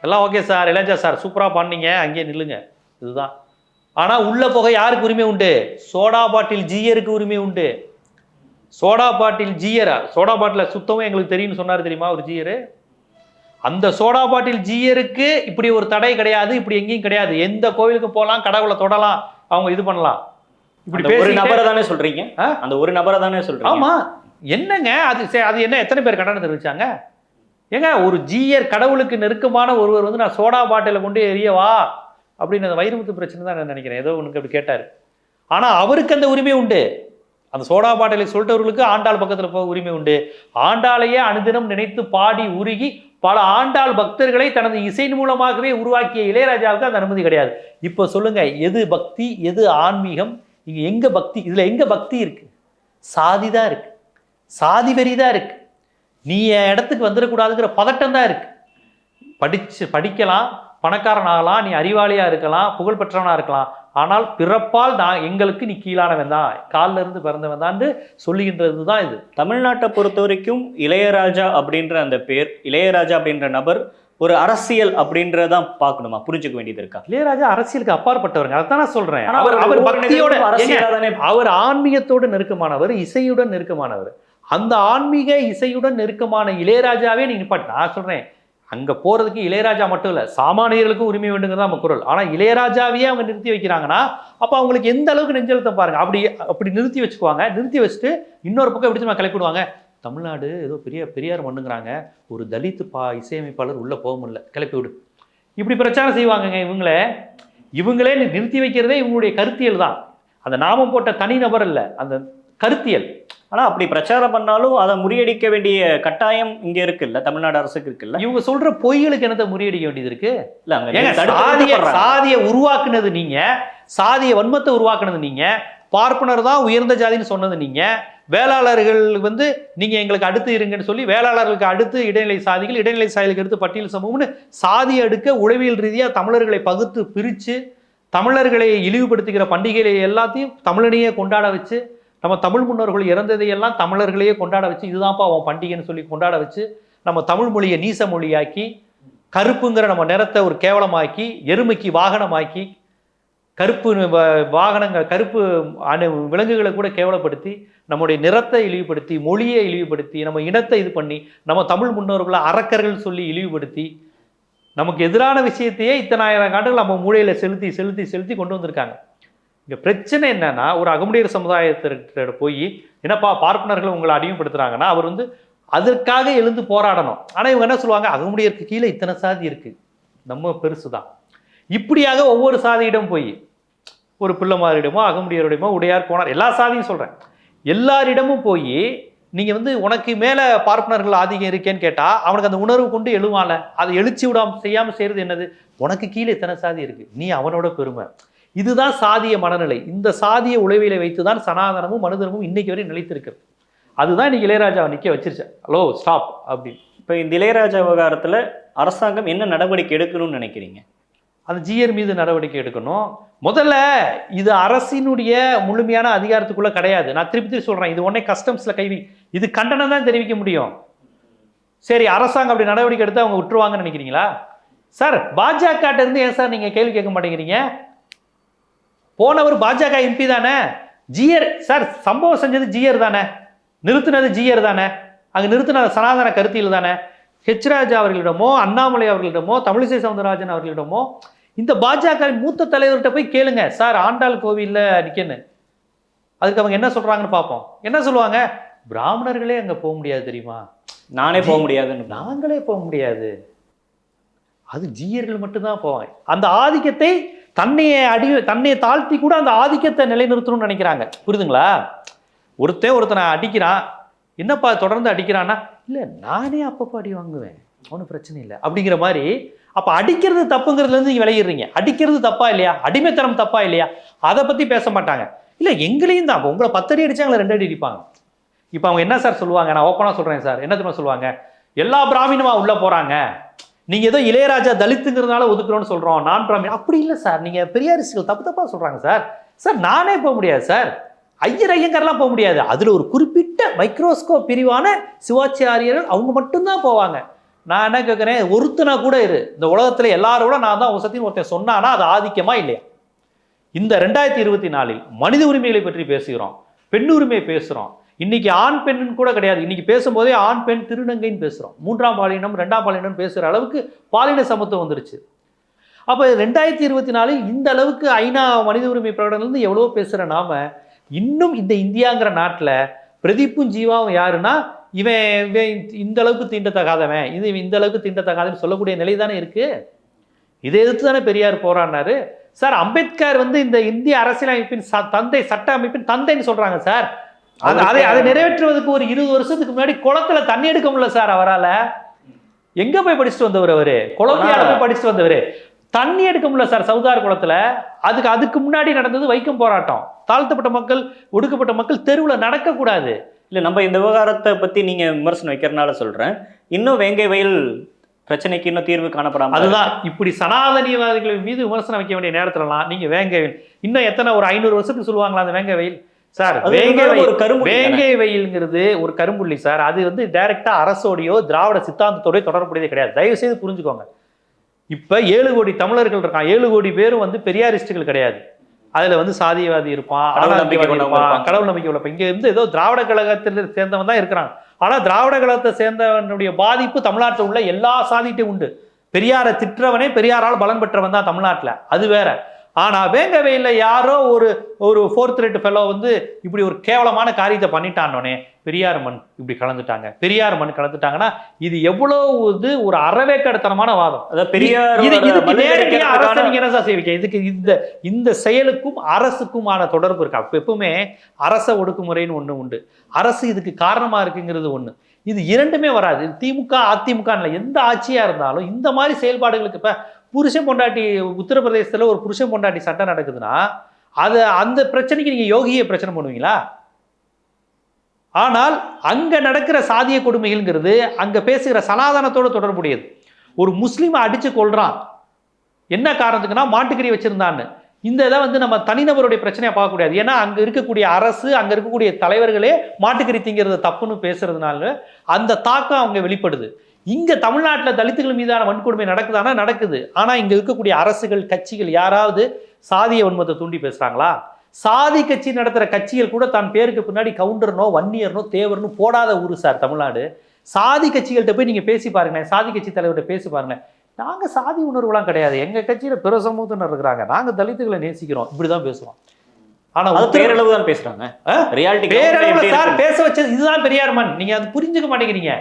எல்லாம் ஓகே சார் இளைஞா சார் சூப்பராக பண்ணீங்க அங்கேயே நில்லுங்க. இதுதான். ஆனால் உள்ள போக யாருக்கு உரிமை உண்டு? சோடா பாட்டில் ஜீயருக்கு உரிமை உண்டு. Soda bottle ஜீயரா? சோடா பாட்டில் சுத்தமும் எங்களுக்கு தெரியும்னு சொன்னார் தெரியுமா ஒரு ஜீயரு? அந்த சோடா பாட்டில் ஜீயருக்கு இப்படி ஒரு தடை கிடையாது இப்படி எங்கேயும் கிடையாது. எந்த கோவிலுக்கு போகலாம் கடவுளை தொடலாம் அவங்க இது பண்ணலாம். இப்படி ஒரு நபரை தானே சொல்றீங்க? அந்த ஒரு நபரை தானே சொல்றீங்க? ஆமா. என்னங்க? அது அது என்ன எத்தனை பேர் கண்டனம் தெரிவிச்சாங்க? ஏங்க ஒரு ஜீயர் கடவுளுக்கு நெருக்கமான ஒருவர் வந்து நான் சோடா பாட்டில கொண்டு எரியவா அப்படின்னு அந்த வைரமுத்து பிரச்சனை தான் நான் நினைக்கிறேன். ஏதோ உனக்கு அப்படி கேட்டார். ஆனா அவருக்கு அந்த உரிமை உண்டு. அந்த சோடா பாட்டிலை சொல்லிட்டவர்களுக்கு ஆண்டாள் பக்கத்தில் போக உரிமை உண்டு. ஆண்டாளையே அனுதினம் நினைத்து பாடி உருகி பல ஆண்டாள் பக்தர்களை தனது இசையின் மூலமாகவே உருவாக்கிய இளையராஜாவுக்கு அந்த அனுமதி கிடையாது. இப்போ சொல்லுங்க எது பக்தி எது ஆன்மீகம்? இங்கே எங்கே பக்தி? இதில் எங்கே பக்தி இருக்கு? சாதி தான் இருக்கு. சாதி வெறி தான் இருக்கு. நீ என் இடத்துக்கு வந்துடக்கூடாதுங்கிற பதட்டம் தான் இருக்கு. படிச்சு படிக்கலாம் பணக்காரன் ஆகலாம் நீ அறிவாளியாக இருக்கலாம் புகழ்பெற்றவனாக இருக்கலாம். ஆனால் பிறப்பால் நான் எங்களுக்கு நீ கீழானவன் தான். காலில் இருந்து பிறந்தவன் தான் சொல்லுகின்றது தான் இது. தமிழ்நாட்டை பொறுத்த வரைக்கும் இளையராஜா அப்படின்ற அந்த பேர் இளையராஜா அப்படின்ற நபர் ஒரு அரசியல் அப்படின்றதான் பார்க்கணுமா? புரிஞ்சுக்க வேண்டியது இருக்கா? இளையராஜா அரசியலுக்கு அப்பாற்பட்டவருங்க. அதான் நான் சொல்றேன். அவர் அவர் பக்தியோட அவர் ஆன்மீகத்தோடு நெருக்கமானவர் இசையுடன் நெருக்கமானவர். அந்த ஆன்மீக இசையுடன் நெருக்கமான இளையராஜாவே நீ நிப்பாட்டு நான் சொல்றேன் அங்கே போகிறதுக்கு இளையராஜா மட்டும் இல்லை சாமானியர்களுக்கும் உரிமை வேண்டுங்கிறது நம்ம குரல். ஆனால் இளையராஜாவையே அவங்க நிறுத்தி வைக்கிறாங்கன்னா அப்போ அவங்களுக்கு எந்த அளவுக்கு நெஞ்செழுத்தம் பாருங்கள் அப்படி அப்படி நிறுத்தி வச்சுக்குவாங்க. நிறுத்தி வச்சுட்டு இன்னொரு பக்கம் எப்படி சொன்னால் கிளப்பிடுவாங்க தமிழ்நாடு ஏதோ பெரிய பெரியார் மண்ணுங்கிறாங்க. ஒரு தலித் பா இசையமைப்பாளர் உள்ளே போக முடியல. கிளப்பி விடு. இப்படி பிரச்சாரம் செய்வாங்கங்க இவங்களே. இவங்களே நிறுத்தி வைக்கிறதே இவங்களுடைய கருத்தியல் தான். அந்த நாமம் போட்ட தனி நபர் இல்லை. அந்த கருத்தியல். ஆனா அப்படி பிரச்சாரம் பண்ணாலும் அதை முறியடிக்க வேண்டிய கட்டாயம் இங்க இருக்குல்ல தமிழ்நாடு அரசுக்கு இருக்குல்ல? இவங்க சொல்ற பொய்களுக்கு என்னத்தை முறியடிக்க வேண்டியது இருக்கு? இல்ல சாதிய. சாதியை உருவாக்குனது நீங்க சாதிய வன்மத்தை உருவாக்குனது நீங்க பார்ப்பனர் தான் உயர்ந்த ஜாதின்னு சொன்னது நீங்க வேளாளர்கள் வந்து நீங்க எங்களுக்கு அடுத்து இருங்கன்னு சொல்லி வேளாளர்களுக்கு அடுத்து இடைநிலை சாதிகள் இடைநிலை சாதிகளுக்கு அடுத்து பட்டியல் சமூகம்னு சாதி அடுக்க உளவியல் ரீதியா தமிழர்களை பகுத்து பிரிச்சு தமிழர்களை இழிவுபடுத்துகிற பண்டிகைகளை எல்லாத்தையும் தமிழனையே கொண்டாட வச்சு நம்ம தமிழ் முன்னோர்கள் இறந்ததையெல்லாம் தமிழர்களையே கொண்டாட வச்சு இதுதான்ப்பா அவன் பண்டிகைன்னு சொல்லி கொண்டாட வச்சு நம்ம தமிழ் மொழியை நீச மொழியாக்கி கருப்புங்கிற நம்ம நிறத்தை ஒரு கேவலமாக்கி எருமைக்கு வாகனமாக்கி கருப்பு வ- வாகனங்கள் கருப்பு அணு விலங்குகளை கூட கேவலப்படுத்தி நம்முடைய நிறத்தை இழிவுபடுத்தி மொழியை இழிவுபடுத்தி நம்ம இனத்தை இது பண்ணி நம்ம தமிழ் முன்னோர்களை அரக்கர்கள் சொல்லி இழிவுபடுத்தி நமக்கு எதிரான விஷயத்தையே இத்தனாயிரம் ஆண்டுகள் நம்ம மூளையில் செலுத்தி செலுத்தி செலுத்தி கொண்டு வந்திருக்காங்க. இங்கே பிரச்சனை என்னன்னா ஒரு அகமுடையர் சமுதாயத்திட்ட போய் என்னப்பா பார்ப்பனர்கள் உங்களை அடிமைப்படுத்துகிறாங்கன்னா அவர் வந்து அதற்காக எழுந்து போராடணும். ஆனால் இவங்க என்ன சொல்லுவாங்க? அகமுடையருக்கு கீழே இத்தனை சாதி இருக்குது நம்ம பெருசு தான் இப்படியாக ஒவ்வொரு சாதியிடம் போய் ஒரு பிள்ளைமாரிடமோ அகமுடையரிடமோ உடையார் போனார் எல்லா சாதியும் சொல்கிறேன் எல்லாரிடமும் போய் நீங்கள் வந்து உனக்கு மேலே பார்ப்பனர்கள் ஆதிக்கம் இருக்கேன்னு கேட்டால் அவனுக்கு அந்த உணர்வு கொண்டு எழுவான்ல. அதை எழுச்சி விடாமல் செய்யாமல் செய்கிறது என்னது? உனக்கு கீழே இத்தனை சாதி இருக்குது நீ அவனோட பெருமை. இதுதான் சாதிய மனநிலை. இந்த சாதிய உளவியலை வைத்துதான் சனாதனமும் மனுதனமும் இன்னைக்கு வரை நிலைத்திருக்கிறது. அதுதான் இன்னைக்கு இளையராஜாவை நிக்க வச்சிருச்சு. ஹலோ ஸ்டாப் அப்படின்னு. இப்போ இந்த இளையராஜா விவகாரத்துல அரசாங்கம் என்ன நடவடிக்கை எடுக்கணும்னு நினைக்கிறீங்க? அந்த ஜிஆர் மீது நடவடிக்கை எடுக்கணும். முதல்ல இது அரசினுடைய முழுமையான அதிகாரத்துக்குள்ள கிடையாது. நான் திருப்பி திருப்பி சொல்றேன். இது உடனே கஸ்டம்ஸ்ல கைவி இது கண்டனம் தான் தெரிவிக்க முடியும். சரி அரசாங்கம் அப்படி நடவடிக்கை எடுத்து அவங்க விட்டுருவாங்கன்னு நினைக்கிறீங்களா? சார் பாஜக இருந்து ஏன் சார் நீங்க கேள்வி கேட்க மாட்டேங்கிறீங்க? போனவர் பாஜக எம்பி தானே? ஜிஆர் சார் சம்பவம் செஞ்சது ஜிஆர் தானே? நிறுத்தினது ஜிஆர் தானே? அங்க நிறுத்தின சனாதன கருத்தியில் தானே? ஹெச் ராஜா அவர்களிடமோ அண்ணாமலை அவர்களிடமோ தமிழிசை சவுந்தரராஜன் அவர்களிடமோ இந்த பாஜக மூத்த தலைவர்கிட்ட போய் கேளுங்க. சார் ஆண்டாள் கோவில்ல நிக்கன்னு. அதுக்கு அவங்க என்ன சொல்றாங்கன்னு பார்ப்போம். என்ன சொல்லுவாங்க? பிராமணர்களே அங்க போக முடியாது தெரியுமா? நானே போக முடியாதுன்னு நாங்களே போக முடியாது. அது ஜீயர்கள் மட்டும்தான் போவாங்க. அந்த ஆதிக்கத்தை தன்னையை அடி தன்னையை தாழ்த்தி கூட அந்த ஆதிக்கத்தை நிலைநிறுத்தணும்னு நினைக்கிறாங்க. புரியுதுங்களா? ஒருத்தன் ஒருத்தனை அடிக்கிறான். என்னப்பா தொடர்ந்து அடிக்கிறான்னா இல்லை நானே அப்பப்போ அடி வாங்குவேன். ஒன்றும் பிரச்சனை இல்லை. அப்படிங்கிற மாதிரி அப்போ அடிக்கிறது தப்புங்கிறதுலேருந்து நீங்கள் விளையிடுறீங்க அடிக்கிறது தப்பா இல்லையா? அடிமைத்தனம் தப்பா இல்லையா? அதை பற்றி பேச மாட்டாங்க. இல்லை எங்களையும் தான். உங்களை பத்தடி அடிச்சாங்களே ரெண்டு அடி அடிப்பாங்க. இப்போ அவங்க என்ன சார் சொல்லுவாங்க? நான் ஓப்பனாக சொல்கிறேன் சார். என்ன தெரியுமா சொல்லுவாங்க? எல்லா பிராமினுமா உள்ளே போகிறாங்க நீங்கள் ஏதோ இளையராஜா தலித்துங்கிறதுனால ஒதுக்குறோன்னு சொல்கிறோம் நான் பிராமின் அப்படி இல்லை சார் நீங்கள் பெரியாரிசிகள் தப்பு தப்பாக சொல்கிறாங்க சார் சார் நானே போக முடியாது சார் ஐயர் ஐயங்கர்லாம் போக முடியாது. அதில் ஒரு குறிப்பிட்ட மைக்ரோஸ்கோப் பிரிவான சிவாச்சாரியர்கள் அவங்க மட்டும்தான் போவாங்க. நான் என்ன கேட்குறேன் ஒருத்தனா கூட இரு. இந்த உலகத்தில் எல்லாரோட நான் தான் வசதின்னு ஒருத்தன் சொன்னானா அது ஆதிக்கமா இல்லையா? இந்த ரெண்டாயிரத்தி இருபத்தி நாலில் மனித உரிமைகளை பற்றி பேசுகிறோம். பெண் உரிமையை பேசுகிறோம். இன்னைக்கு ஆண் பெண்ணுன்னு கூட கிடையாது. இன்னைக்கு பேசும்போதே ஆண் பெண் திருநங்கைன்னு பேசுகிறோம் மூன்றாம் பாலினம் ரெண்டாம் பாலினம் பேசுகிற அளவுக்கு பாலின சமத்துவம் வந்துருச்சு. அப்போ ரெண்டாயிரத்தி இருபத்தி நாலில் இந்த அளவுக்கு ஐநா மனித உரிமை பிரகடனம்லேருந்து எவ்வளோ பேசுகிற நாம இன்னும் இந்த இந்தியாங்கிற நாட்டில் பிரதீப்பும் ஜீவாவும் யாருன்னா இவன் இவன் இந்த அளவுக்கு தீண்டத்தகாதவன் இது இவன் இந்த அளவுக்கு தீண்டத்தகாதன்னு சொல்லக்கூடிய நிலை தானே இருக்குது இதை எதிர்த்து தானே பெரியார் போராடினாரு. சார் அம்பேத்கர் வந்து இந்த இந்திய அரசியலமைப்பின் ச- தந்தை சட்ட அமைப்பின் தந்தைன்னு சொல்கிறாங்க சார். அது- அதை அதை நிறைவேற்றுவதற்கு ஒரு இருபது வருஷத்துக்கு முன்னாடி குளத்துல தண்ணி எடுக்க முடியல சார் அவரால. எங்க போய் படிச்சுட்டு வந்தவர் அவரு? குளத்தையால போய் படிச்சுட்டு வந்தவர். தண்ணி எடுக்க முடியல சார் சவுதார் குளத்துல. அதுக்கு அதுக்கு முன்னாடி நடந்தது வைக்கம் போராட்டம். தாழ்த்தப்பட்ட மக்கள் ஒடுக்கப்பட்ட மக்கள் தெருவுல நடக்கக்கூடாது. இல்லை நம்ம இந்த விவகாரத்தை பற்றி நீங்கள் விமர்சனம் வைக்கிறனால சொல்கிறேன் இன்னும் வேங்கை வயல் பிரச்சனைக்கு இன்னும் தீர்வு காணப்படாம அதுதான். இப்படி சனாதனியவாதிகள் மீது விமர்சனம் வைக்க வேண்டிய நேரத்துலலாம் நீங்க வேங்கை வெயில் இன்னும் எத்தனை ஒரு ஐநூறு வருஷத்துக்கு சொல்லுவாங்களா அந்த வேங்கை வெயில்? சார் வேங்கை. வேங்கை வெயில்ங்கிறது ஒரு கரும்புள்ளி சார். அது வந்து டைரக்டா அரசோடையோ திராவிட சித்தாந்தத்தோடய தொடர்புடையதே கிடையாது. தயவு செய்து புரிஞ்சுக்கோங்க. இப்ப ஏழு கோடி தமிழர்கள் இருக்கான் ஏழு கோடி பேரும் வந்து பெரியாரிஸ்டுகள் கிடையாது. அதுல வந்து சாதியவாதி இருப்பான் கடவுள் நம்பிக்கை உள்ள இங்க இருந்து ஏதோ திராவிட கழகத்தில் சேர்ந்தவன் தான் இருக்கிறான். ஆனா திராவிட கழகத்தை சேர்ந்தவனுடைய பாதிப்பு தமிழ்நாட்டில் உள்ள எல்லா சாதிட்டையும் உண்டு. பெரியாரை திட்டுறவனே பெரியாரால் பலன் பெற்றவன் தான் தமிழ்நாட்டுல. அது வேற. ஆனா வேங்கவையில் யாரோ ஒரு ஒரு ஃபோர்த் ரேட் ஃபெலோ வந்து இப்படி ஒரு கேவலமான காரியத்தை பண்ணிட்டானோனே பெரியார் மண் இப்படி கலந்துட்டாங்க. பெரியார் மண் கலந்துட்டாங்கன்னா இது எவ்வளவு இது ஒரு அறவேக்கடத்தனமான வாதம். அதாவது பெரியார் இது இதுக்கு நேரடியா அரசு நீங்க என்ன சார் செய்வீங்க இதுக்கு இந்த இந்த செயலுக்கும் அரசுக்குமான தொடர்பு இருக்கு? அப்ப எப்பவுமே அரச ஒடுக்குமுறைன்னு ஒண்ணு உண்டு. அரசு இதுக்கு காரணமா இருக்குங்கிறது ஒண்ணு. இது இரண்டுமே வராது. திமுக அதிமுக இல்ல. எந்த ஆட்சியா இருந்தாலும் இந்த மாதிரி செயல்பாடுகளுக்கு இப்ப புருஷன் பொண்டாட்டி உத்தரப்பிரதேசத்தில் ஒரு புருஷன் பொண்டாட்டி சண்டை நடக்குதுன்னா அது அந்த பிரச்சனைக்கு நீங்கள் யோகியை பிரச்சனை பண்ணுவீங்களா? ஆனால் அங்கே நடக்கிற சாதிய கொடுமைகள்ங்கிறது அங்கே பேசுகிற சனாதனத்தோடு தொடர்புடையது. ஒரு முஸ்லீமை அடித்து கொள்கிறான் என்ன காரணத்துக்குன்னா மாட்டுக்கறி வச்சுருந்தான்னு. இந்த இதை வந்து நம்ம தனிநபருடைய பிரச்சனையை பார்க்கக்கூடாது ஏன்னா அங்கே இருக்கக்கூடிய அரசு அங்கே இருக்கக்கூடிய தலைவர்களே மாட்டுக்கறி திங்கிறது தப்புன்னு பேசுறதுனால அந்த தாக்கம் அவங்க வெளிப்படுது. இங்க தமிழ்நாட்டுல தலித்துகள் மீதான வன்கொடுமை நடக்குதானா நடக்குது. ஆனா இங்க இருக்கக்கூடிய அரசுகள் கட்சிகள் யாராவது சாதிய வன்மத்தை தூண்டி பேசுறாங்களா? சாதி கட்சி நடத்துற கட்சிகள் கூட தான் பேருக்கு பின்னாடி கவுண்டர்னோ வன்னியர்னோ தேவர்னோ போடாத ஊரு சார் தமிழ்நாடு. சாதி கட்சிகள்கிட்ட போய் நீங்க பேசி பாருங்களேன். சாதி கட்சி தலைவர்கிட்ட பேசி பாருங்களேன். நாங்க சாதி உணர்வுலாம் கிடையாது. எங்க கட்சியில பிற சமூகத்தினர் இருக்கிறாங்க. நாங்க தலித்துகளை நேசிக்கிறோம். இப்படிதான் பேசுவோம் ஆனா அது உத்தர- பேரளவு தான்? ரியாலிட்டி பேரளவுல சார் பேச வச்சது இதுதான் பெரியார் மண் நீங்க அது புரிஞ்சுக்க மாட்டேங்கிறீங்க.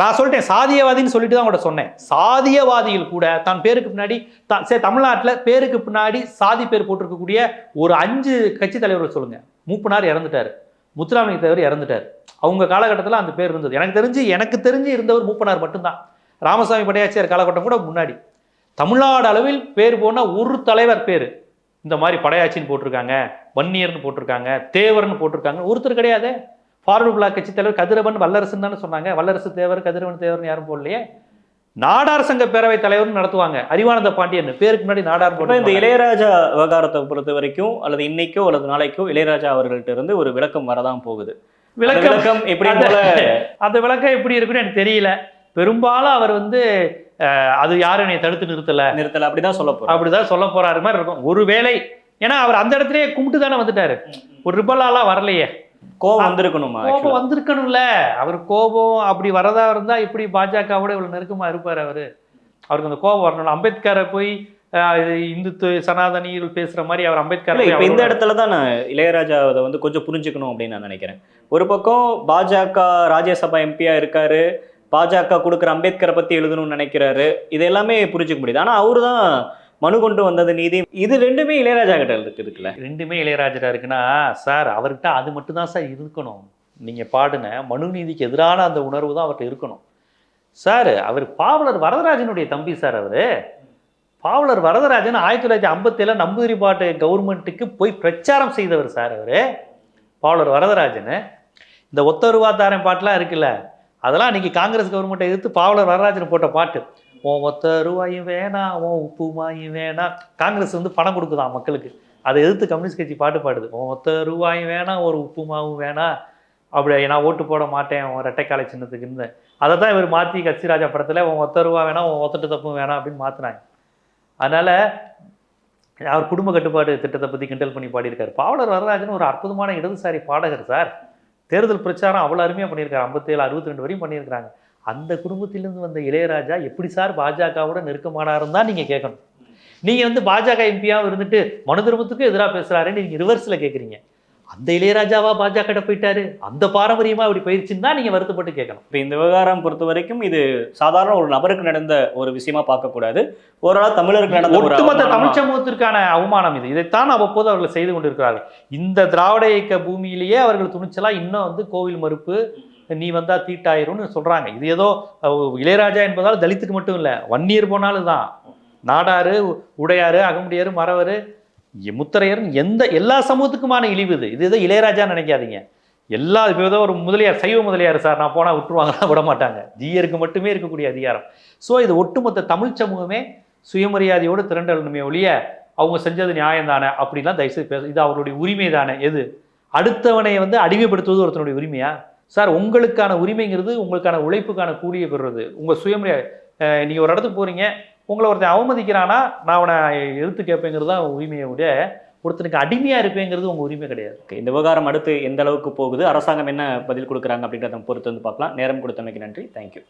நான் சொல்லிட்டேன் சாதியவாதின்னு சொல்லிட்டு தான் கூட சொன்னேன். சாதியவாதிகள் கூட தான் பேருக்கு பின்னாடி தான் சரி தமிழ்நாட்டில் பேருக்கு பின்னாடி சாதி பேர் போட்டிருக்கக்கூடிய ஒரு அஞ்சு கட்சி தலைவர்கள் சொல்லுங்க. மூப்பனார் இறந்துட்டாரு. முத்துராமலிங்க தேவர் இறந்துட்டார். அவங்க காலகட்டத்தில் அந்த பேர் இருந்தது. எனக்கு தெரிஞ்சு எனக்கு தெரிஞ்சு இருந்தவர் மூப்பனார் மட்டும்தான். ராமசாமி படையாச்சியார் காலகட்டம் கூட முன்னாடி. தமிழ்நாடு அளவில் பேர் போனால் ஒரு தலைவர் பேர். இந்த மாதிரி படையாச்சின்னு போட்டிருக்காங்க வன்னியர்னு போட்டிருக்காங்க தேவர்னு போட்டிருக்காங்க ஒருத்தர் கிடையாது. ஃபார்வர்டு பிளாக் கட்சி தலைவர் கதிரவன் வல்லரசுன்னு தானே சொன்னாங்க. வல்லரசு தேவர் கதிரவன் தேவர்னு யாரும் போடலையே. நாடார் சங்க பேரவை தலைவர்னு நடத்துவாங்க. அறிவானந்த பாண்டியன் பேருக்கு முன்னாடி நாடார் இந்த இளையராஜா விவகாரத்தை பொறுத்த வரைக்கும் அல்லது இன்னைக்கோ அல்லது நாளைக்கோ இளையராஜா அவர்கள்ட்ட இருந்து ஒரு விளக்கம் வரதான் போகுது. விளக்கம் எப்படி அந்த- விளக்கம் எப்படி இருக்குன்னு எனக்கு தெரியல. பெரும்பாலும் அவர் வந்து அஹ், அது யாரும் என்னை தடுத்து நிறுத்தல. நிறுத்தல. அப்படிதான் சொல்ல போறோம் அப்படிதான் சொல்ல போறாரு மாதிரி இருக்கும். ஒருவேளை ஏன்னா அவர் அந்த இடத்துலயே கும்பிட்டு தானே வந்துட்டாரு ஒரு ரிபலாலாம் வரலையே. கோவம் வந்திருக்கணுமா கோபம்? வந்திருக்கணும்ல. அவர் கோபம் அப்படி வரதா இருந்தா இப்படி பாஜகவோட இவ்வளவு நெருக்கமா இருப்பாரு அவரு. அவருக்கு அந்த கோபம் வரணும் அம்பேத்கரை போய் இந்துத்துவ சனாதனிகள் பேசுற மாதிரி அவர் அம்பேத்கர் இப்ப இந்த இடத்துல தான் நான் இளையராஜா அதை வந்து கொஞ்சம் புரிஞ்சுக்கணும் அப்படின்னு நான் நினைக்கிறேன். ஒரு பக்கம் பாஜக ராஜ்யசபா எம்பியா இருக்காரு. பாஜக கொடுக்குற அம்பேத்கரை பத்தி எழுதணும்னு நினைக்கிறாரு. இது எல்லாமே புரிஞ்சுக்க முடியுது. ஆனா அவரு தான் மனு கொண்டு வந்தது நீதி இது ரெண்டுமே இளையராஜா கிட்ட இருக்கு இருக்குல்ல? ரெண்டுமே இளையராஜா இருக்குன்னா சார் அவர்கிட்ட அது மட்டும் தான் சார் இருக்கணும். நீங்க பாடின மனு நீதிக்கு எதிரான அந்த உணர்வு தான் அவர்கிட்ட இருக்கணும். சார் அவர் பாவலர் வரதராஜனுடைய தம்பி சார் அவர். பாவலர் வரதராஜன் ஆயிரத்தி தொள்ளாயிரத்தி ஐம்பத்தேழு நம்பூதிரி பாட்டு கவர்மெண்ட்டுக்கு போய் பிரச்சாரம் செய்தவர் சார் அவர். பாவலர் வரதராஜன். இந்த ஒத்த ரூபாத்தாரன் பாட்டெலாம் இருக்குல்ல அதெல்லாம் இன்றைக்கி காங்கிரஸ் கவர்மெண்ட்டை எதிர்த்து பாவலர் வரராஜன் போட்ட பாட்டு. உன் ஒத்த ரூபாயும் வேணாம் உன் உப்புமாயும் வேணாம். காங்கிரஸ் வந்து பணம் கொடுக்குதான் மக்களுக்கு? அதை எதிர்த்து கம்யூனிஸ்ட் கட்சி பாட்டு பாடுது. உன் ஒத்த ரூபாயும் வேணாம் ஒரு உப்புமாவும் வேணாம். அப்படி நான் ஓட்டு போட மாட்டேன் உன் ரெட்டைக்காலை சின்னத்துக்குன்னு அதை தான் இவர் மாற்றி கட்சிராஜா படத்தில் உன் ஒத்த ரூபா வேணாம் உன் ஒத்தட்டு தப்பும் வேணாம் அப்படின்னு மாற்றினாங்க அதனால் அவர் குடும்ப கட்டுப்பாடு திட்டத்தை பற்றி கிண்டல் பண்ணி பாடியிருக்காரு. பாவலர் வரராஜன் ஒரு அற்புதமான இடதுசாரி பாடகர் சார். தேர்தல் பிரச்சாரம் அவ்வளோ அருமையாக பண்ணியிருக்காரு. ஐம்பத்தேழு அறுபத்தி ரெண்டு வரையும் பண்ணியிருக்கிறாங்க. அந்த குடும்பத்திலிருந்து வந்த இளையராஜா எப்படி சார் பாஜகவோட நெருக்கமானாருன்னு தான் நீங்கள் கேட்கணும். நீங்கள் வந்து பாஜக எம்பியாக இருந்துட்டு மனு தர்மத்துக்கும் எதிராக பேசுகிறாருன்னு நீங்கள் ரிவர்ஸில் கேட்குறீங்க அந்த இளையராஜாவா பாஜக கிட்ட போயிட்டாரு? அந்த பாரம்பரியமா அப்படி போயிடுச்சுன்னு தான் நீங்கள் வருத்தப்பட்டு கேட்கணும். இப்ப இந்த விவகாரம் பொறுத்த வரைக்கும் இது சாதாரண ஒரு நபருக்கு நடந்த ஒரு விஷயமா பார்க்க கூடாது ஓரளவு தமிழருக்கு நடந்த ஒட்டுமொத்த தமிழ் சமூகத்திற்கான அவமானம் இது. இதைத்தான் அவ்வப்போது அவர்கள் செய்து கொண்டிருக்கிறார்கள். இந்த திராவிட இயக்க பூமியிலேயே அவர்கள் துணிச்சலா இன்னும் வந்து கோவில் மறுப்பு நீ வந்தால் தீட்டாயிரும்னு சொல்கிறாங்க இது ஏதோ இளையராஜா என்பதால் தலித்துக்கு மட்டும் இல்லை வன்னியர் போனாலும் தான். நாடாறு உடையாறு அகமுடியார் மறவர் முத்தரையர் எந்த எல்லா சமூகத்துக்குமான இழிவு இது. இது ஏதோ இளையராஜா நினைக்காதீங்க. எல்லா இப்போ ஏதோ ஒரு முதலியார் சைவ முதலியார் சார் நான் போனால் விட்டுருவாங்கன்னா விட மாட்டாங்க. ஜீயருக்கு மட்டுமே இருக்கக்கூடிய அதிகாரம். ஸோ இது ஒட்டுமொத்த தமிழ் சமூகமே சுயமரியாதையோடு திரண்டலுமே ஒழிய அவங்க செஞ்சது நியாயம் தானே அப்படின்லாம் தயவுசெய்து பேச இது அவருடைய உரிமை தானே எது? அடுத்தவனை வந்து அடிமைப்படுத்துவது ஒருத்தனுடைய உரிமையா? சார் உங்களுக்கான உரிமைங்கிறது உங்களுக்கான உழைப்புக்கான கூலியை பெறுறது. உங்கள் சுயமரியாதை நீங்கள் ஒரு இடத்துக்கு போகிறீங்க உங்களை ஒருத்தன் அவமதிக்கிறானா நான் அவனை எடுத்து கேட்பேங்கிறது தான் உரிமையை விட ஒருத்தனுக்கு அடிமையாக இருப்பேங்கிறது உங்கள் உரிமை கிடையாது. இந்த விவகாரம் அடுத்து எந்த அளவுக்கு போகுது அரசாங்கம் என்ன பதில் கொடுக்குறாங்க அப்படின்றத பொறுத்து வந்து பார்க்கலாம். நேரம் கொடுத்தமைக்கு நன்றி. தேங்க்யூ